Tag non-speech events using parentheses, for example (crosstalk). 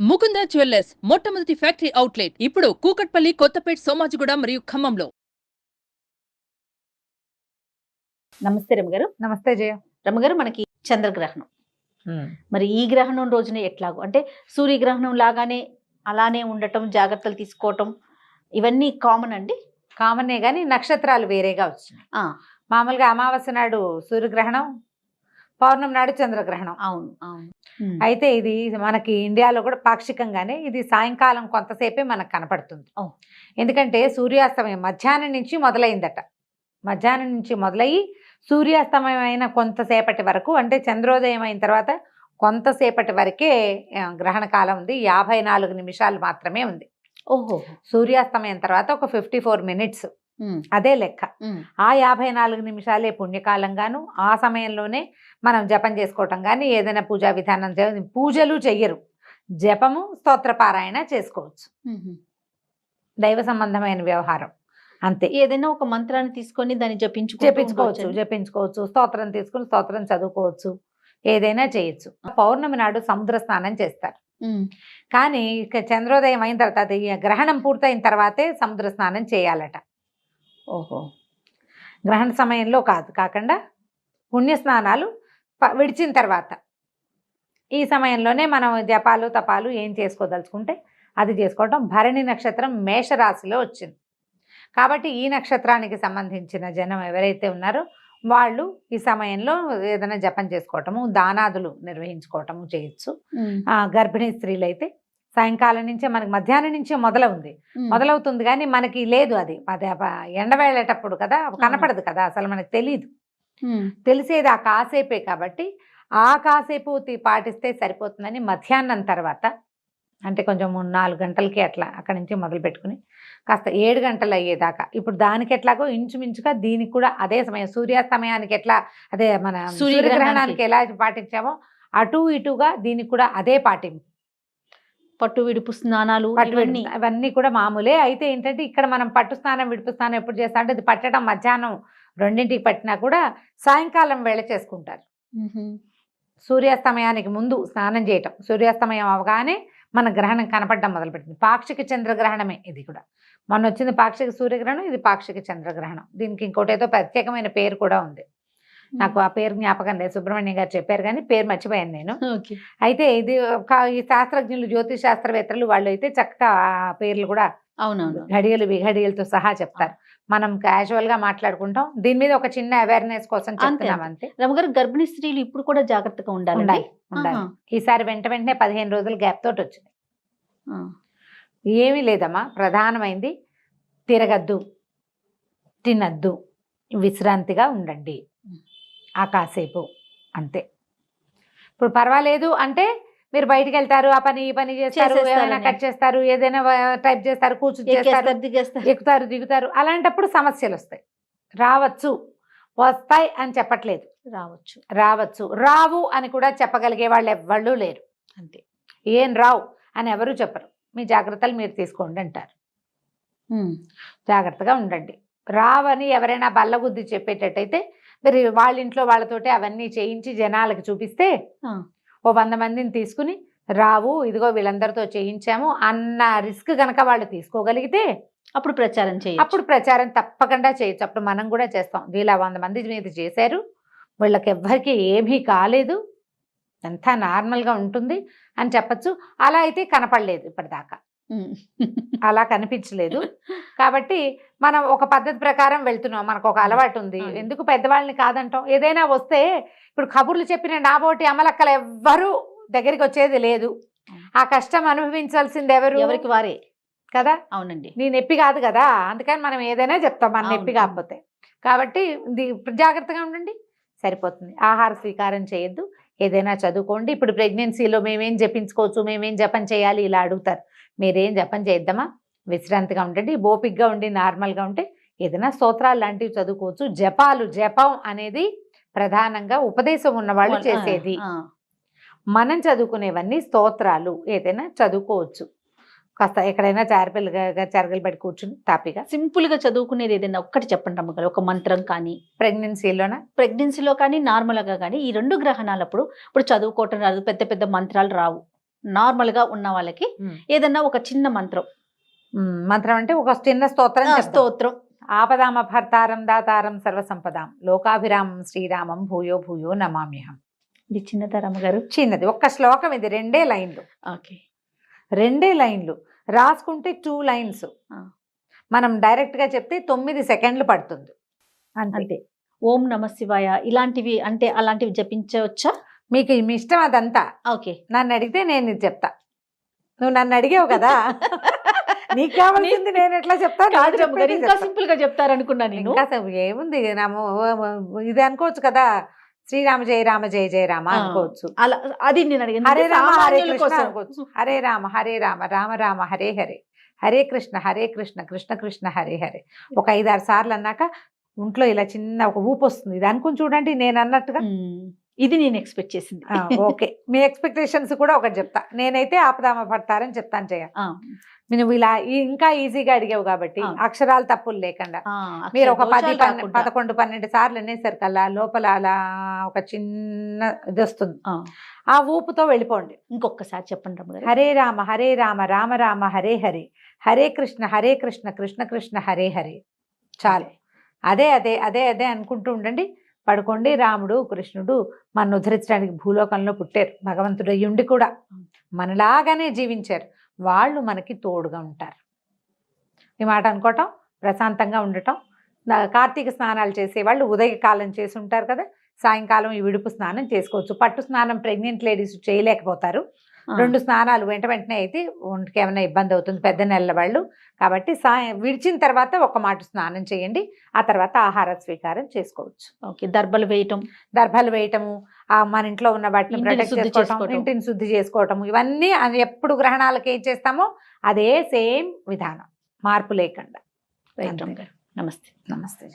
Mukunda jewellers మొట్టమొదటి factory outlet ఇప్పుడు కూకట్పల్లి కొత్తపేట్ సోమాజిగూడ మరియు ఖమ్మంలో. నమస్తే రమగారు. నమస్తే జయ. రమగారు మనకి చంద్రగ్రహణం. మరి ఈ గ్రహణం రోజున ఎట్లాగో అంటే సూర్యగ్రహణం లాగానే అలానే ఉండటం జాగ్రత్తలు తీసుకోవటం ఇవన్నీ కామన్ అండి? కామనే కానీ నక్షత్రాలు వేరేగా వచ్చినాయి. ఆ, మామూలుగా అమావాస్య నాడు సూర్యగ్రహణం పౌర్ణమి నాడు చంద్రగ్రహణం. అవును అవును. అయితే ఇది మనకి ఇండియాలో కూడా పాక్షికంగానే ఇది సాయంకాలం కొంతసేపే మనకు కనపడుతుంది. ఎందుకంటే సూర్యాస్తమయం మధ్యాహ్నం నుంచి మొదలైందట. మధ్యాహ్నం నుంచి మొదలయ్యి సూర్యాస్తమయం అయిన కొంతసేపటి వరకు అంటే చంద్రోదయం అయిన తర్వాత కొంతసేపటి వరకే గ్రహణ కాలం ఉంది. యాభై నాలుగు నిమిషాలు మాత్రమే ఉంది. ఓహో. సూర్యాస్తమయం తర్వాత ఒక ఫిఫ్టీ ఫోర్ మినిట్స్ అదే లెక్క. ఆ యాభై నాలుగు నిమిషాలే పుణ్యకాలంగాను ఆ సమయంలోనే మనం జపం చేసుకోవటం కానీ ఏదైనా పూజా విధానం పూజలు చెయ్యరు. జపము స్తోత్రపారాయణ చేసుకోవచ్చు. దైవ సంబంధమైన వ్యవహారం. అంతే. ఏదైనా ఒక మంత్రాన్ని తీసుకొని దాన్ని జపించుకుంటూ జపించుకోవచ్చు? జపించుకోవచ్చు. స్తోత్రం తీసుకుని స్తోత్రం చదువుకోవచ్చు. ఏదైనా చేయొచ్చు. పౌర్ణమి నాడు సముద్ర స్నానం చేస్తారు. కానీ ఇక చంద్రోదయం అయిన తర్వాత గ్రహణం పూర్తయిన తర్వాతే సముద్ర స్నానం చేయాలట. ఓహో. గ్రహణ సమయంలో కాదు కాకుండా పుణ్యస్నానాలు విడిచిన తర్వాత. ఈ సమయంలోనే మనం జపాలు తపాలు ఏం చేసుకోదలుచుకుంటే అది చేసుకోవటం. భరణి నక్షత్రం మేషరాశిలో వచ్చింది. కాబట్టి ఈ నక్షత్రానికి సంబంధించిన జనం ఎవరైతే ఉన్నారో వాళ్ళు ఈ సమయంలో ఏదైనా జపం చేసుకోవటము దానాదులు నిర్వహించుకోవటము చేయొచ్చు. గర్భిణీ స్త్రీలు అయితే సాయంకాలం నుంచే మనకి మధ్యాహ్నం నుంచే మొదలవుంది. మొదలవుతుంది కానీ మనకి లేదు అది. ఎండ వెళ్ళేటప్పుడు కదా కనపడదు కదా అసలు మనకు తెలియదు తెలిసేది ఆ కాసేపే కాబట్టి ఆ కాసేపు పాటిస్తే సరిపోతుందని మధ్యాహ్నం తర్వాత అంటే కొంచెం మూడు నాలుగు గంటలకి అట్లా అక్కడి నుంచి మొదలు పెట్టుకుని కాస్త ఏడు గంటలు అయ్యేదాకా. ఇప్పుడు దానికి ఎట్లాగో ఇంచుమించుగా దీనికి కూడా అదే సమయం సూర్యాస్తమయానికి ఎట్లా అదే మన సూర్యగ్రహణానికి. సూర్యగ్రహణానికి ఎలా పాటించామో అటు ఇటుగా దీనికి కూడా అదే పాటింపు. పట్టు విడుపు స్నానాలు పట్టు అవన్నీ కూడా మామూలే. అయితే ఏంటంటే ఇక్కడ మనం పట్టు స్నానం విడుపు స్నానం ఎప్పుడు చేస్తాం అంటే ఇది పట్టడం మధ్యాహ్నం రెండింటికి పట్టినా కూడా సాయంకాలం వేళ చేసుకుంటారు. సూర్యాస్తమయానికి ముందు స్నానం చేయటం. సూర్యాస్తమయం అవగానే మన గ్రహణం కనపడడం మొదలుపెట్టింది. పాక్షిక చంద్రగ్రహణమే ఇది కూడా. మొన్న వచ్చింది పాక్షిక సూర్యగ్రహణం ఇది పాక్షిక చంద్రగ్రహణం. దీనికి ఇంకోటి ఏదో ప్రత్యేకమైన పేరు కూడా ఉంది. నాకు ఆ పేరు జ్ఞాపకం లేదు. సుబ్రహ్మణ్యం గారు చెప్పారు కానీ పేరు మర్చిపోయాను నేను. అయితే ఇది ఈ శాస్త్రజ్ఞులు జ్యోతిష్ శాస్త్రవేత్తలు వాళ్ళు అయితే చక్కగా ఆ పేర్లు కూడా అవునవును. ఘడియలు విఘడియలతో సహా చెప్తారు. మనం క్యాజువల్గా మాట్లాడుకుంటాం. దీని మీద ఒక చిన్న అవేర్నెస్ కోసం చెప్తున్నాం అంతే. రమగారు గర్భిణీ స్త్రీలు ఇప్పుడు కూడా జాగ్రత్తగా ఉండాలి ఉండాలి. ఉండాలి ఈసారి వెంట వెంటనే పదిహేను రోజులు గ్యాప్ తోటి వచ్చింది. ఏమీ లేదమ్మా. ప్రధానమైంది తిరగద్దు తినద్దు విశ్రాంతిగా ఉండండి. ఆ కాసేపు. అంతే. ఇప్పుడు పర్వాలేదు అంటే మీరు బయటికి వెళ్తారు ఆ పని ఈ పని చేస్తారు. ఏమైనా కట్ చేస్తారు ఏదైనా టైప్ చేస్తారు కూర్చుని చేస్తారు ఎక్కుతారు దిగుతారు అలాంటప్పుడు సమస్యలు వస్తాయి రావచ్చు. వస్తాయి అని చెప్పట్లేదు. రావచ్చు. రావచ్చు. రావు అని కూడా చెప్పగలిగే వాళ్ళు ఎవ్వళ్ళు లేరు. అంతే. ఏం రావు అని ఎవరు చెప్పరు. మీ జాగ్రత్తలు మీరు తీసుకోండి అంటారు. జాగ్రత్తగా ఉండండి. రావని ఎవరైనా బల్లగుద్ది చెప్పేటట్టయితే మీరు వాళ్ళ ఇంట్లో వాళ్ళతోటి అవన్నీ చేయించి జనాలకు చూపిస్తే. ఓ వంద మందిని తీసుకుని రావు ఇదిగో వీళ్ళందరితో చేయించాము అన్న రిస్క్ గనక వాళ్ళు తీసుకోగలిగితే అప్పుడు ప్రచారం చేయొచ్చు. అప్పుడు ప్రచారం తప్పకుండా చేయొచ్చు. అప్పుడు మనం కూడా చేస్తాం. వీళ్ళ వంద మంది మీద చేశారు. వీళ్ళకి ఎవ్వరికి ఏమీ కాలేదు. అంతా నార్మల్గా ఉంటుంది అని చెప్పచ్చు. అలా అయితే కనపడలేదు ఇప్పటిదాకా. అలా కనిపించలేదు. కాబట్టి మనం ఒక పద్ధతి ప్రకారం వెళ్తున్నాం. మనకు ఒక అలవాటు ఉంది. ఎందుకు పెద్దవాళ్ళని కాదంటాం? ఏదైనా వస్తే ఇప్పుడు కబుర్లు చెప్పిన నాబోటి అమలక్కలు ఎవ్వరూ దగ్గరికి వచ్చేది లేదు. ఆ కష్టం అనుభవించాల్సింది ఎవరు? ఎవరికి? వారే. కదా? అవునండి. నీ నొప్పి కాదు కదా? అందుకని మనం ఏదైనా చెప్తాం. మన. నొప్పి కాకపోతే. కాబట్టి జాగ్రత్తగా ఉండండి. సరిపోతుంది. ఆహార స్వీకారం చేయొద్దు. ఏదైనా చదువుకోండి. ఇప్పుడు ప్రెగ్నెన్సీలో మేమేం జపించుకోవచ్చు? మేమేం జపం చేయాలి? ఇలా అడుగుతారు. మీరేం జపం చేద్దామా? విశ్రాంతిగా ఉండండి. ఓపిక్గా ఉండి నార్మల్గా ఉంటే ఏదైనా స్తోత్రాలు లాంటివి చదువుకోవచ్చు. జపాలు జపం అనేది ప్రధానంగా ఉపదేశం ఉన్నవాళ్ళు చేసేది. మనం చదువుకునేవన్నీ స్తోత్రాలు. ఏదైనా చదువుకోవచ్చు. కాస్త ఎక్కడైనా చారపిల్లగా చెరగలు పెట్టి కూర్చుని తాపిగా. సింపుల్గా చదువుకునేది ఏదైనా ఒక్కటి చెప్పండి రమ్మగారు. ఒక మంత్రం కానీ ప్రెగ్నెన్సీలోన? ప్రెగ్నెన్సీలో కానీ నార్మల్గా కానీ ఈ రెండు గ్రహణాలప్పుడు ఇప్పుడు చదువుకోవటం రాదు పెద్ద పెద్ద మంత్రాలు రావు. నార్మల్గా ఉన్న వాళ్ళకి ఏదన్నా ఒక చిన్న మంత్రం. మంత్రం అంటే ఒక చిన్న స్తోత్రం. స్తోత్రం. ఆపదామ భర్తారం దాతారం సర్వసంపదాం. లోకాభిరామం శ్రీరామం భూయో భూయో నమామ్యహం. ఇది చిన్నతరమ్మ గారు చిన్నది. ఒక్క శ్లోకం ఇది రెండే లైన్లు. ఓకే. రెండే లైన్లు. రాసుకుంటే టూ లైన్స్. మనం డైరెక్ట్గా చెప్తే తొమ్మిది సెకండ్లు పడుతుంది. అంతే. ఓం నమ శివాయ. ఇలాంటివి అంటే అలాంటివి జపించవచ్చా? మీకు మీ ఇష్టం అదంతా. ఓకే. నన్ను అడిగితే నేను ఇది చెప్తా. నువ్వు నన్ను అడిగావు కదా? (laughs) నీకు కావాల్సింది నేను ఎట్లా చెప్తాను ఇంకా. సింపుల్గా చెప్తారనుకున్నా నేను. ఇంకా అసలు ఏముంది? ఇది అనుకోవచ్చు కదా? శ్రీరామ జయ రామ జయ జయ రామ. అనుకోవచ్చు. అలా అది నేను అడిగింది హరే రామ హరే కృష్ణ. అనుకోవచ్చు. హరే రామ హరే రామ రామ రామ హరే హరే. హరే కృష్ణ హరే కృష్ణ కృష్ణ కృష్ణ హరే హరే. ఒక ఐదారు సార్లు అన్నాక ఒంట్లో ఇలా చిన్న ఒక ఊపు వస్తుంది. ఇది అనుకుని చూడండి నేను అన్నట్టుగా. ఇది నేను ఎక్స్పెక్ట్ చేసింది. ఓకే. మీ ఎక్స్పెక్టేషన్స్ కూడా ఒకటి చెప్తా. నేనైతే ఆపదామ పడతారని చెప్తాను చెయ్య ఆ, నువ్వు ఇలా ఇంకా ఈజీగా అడిగావు కాబట్టి. అక్షరాలు తప్పులు లేకుండా. మీరు ఒక పది. పదకొండు పన్నెండు సార్లు అనేసరికల్లా లోపల అలా ఒక చిన్న ఇది వస్తుంది. ఆ, ఊపుతో వెళ్ళిపోండి. ఇంకొకసారి చెప్పండి హరే రామ హరే రామ రామ రామ హరే హరే. హరే కృష్ణ హరే కృష్ణ కృష్ణ కృష్ణ హరే హరే. చాలు. అదే అదే అదే అదే అనుకుంటూ ఉండండి. పడుకోండి రాముడు కృష్ణుడు మన ఉద్ధరించడానికి భూలోకంలో పుట్టారు. భగవంతుడు అయ్యుండి కూడా మనలాగానే జీవించారు. వాళ్ళు మనకి తోడుగా ఉంటారు. ఈ మాట అనుకోవటం ప్రశాంతంగా ఉండటం కార్తీక స్నానాలు చేసేవాళ్ళు ఉదయకాలం చేసి ఉంటారు కదా సాయంకాలం ఈ విడుపు స్నానం చేసుకోవచ్చు. పట్టు స్నానం ప్రెగ్నెంట్ లేడీస్ చేయలేకపోతారు. రెండు స్నానాలు వెంట వెంటనే అయితే ఒంటికి ఏమైనా ఇబ్బంది అవుతుంది పెద్ద నెలల వాళ్ళు. కాబట్టి సాయం విడిచిన తర్వాత ఒక మాట స్నానం చేయండి ఆ తర్వాత ఆహార స్వీకారం చేసుకోవచ్చు. ఓకే దర్బలు వేయటం. దర్భలు వేయటము ఆ మన ఇంట్లో ఉన్న వాటిని ఇంటిని ప్రొటెక్ట్ శుద్ధి చేసుకోవటం. ఇంటిని శుద్ధి చేసుకోవటం ఇవన్నీ ఎప్పుడు గ్రహణాలకు ఏం చేస్తామో అదే సేమ్ విధానం మార్పు లేకుండా. నమస్తే. నమస్తే.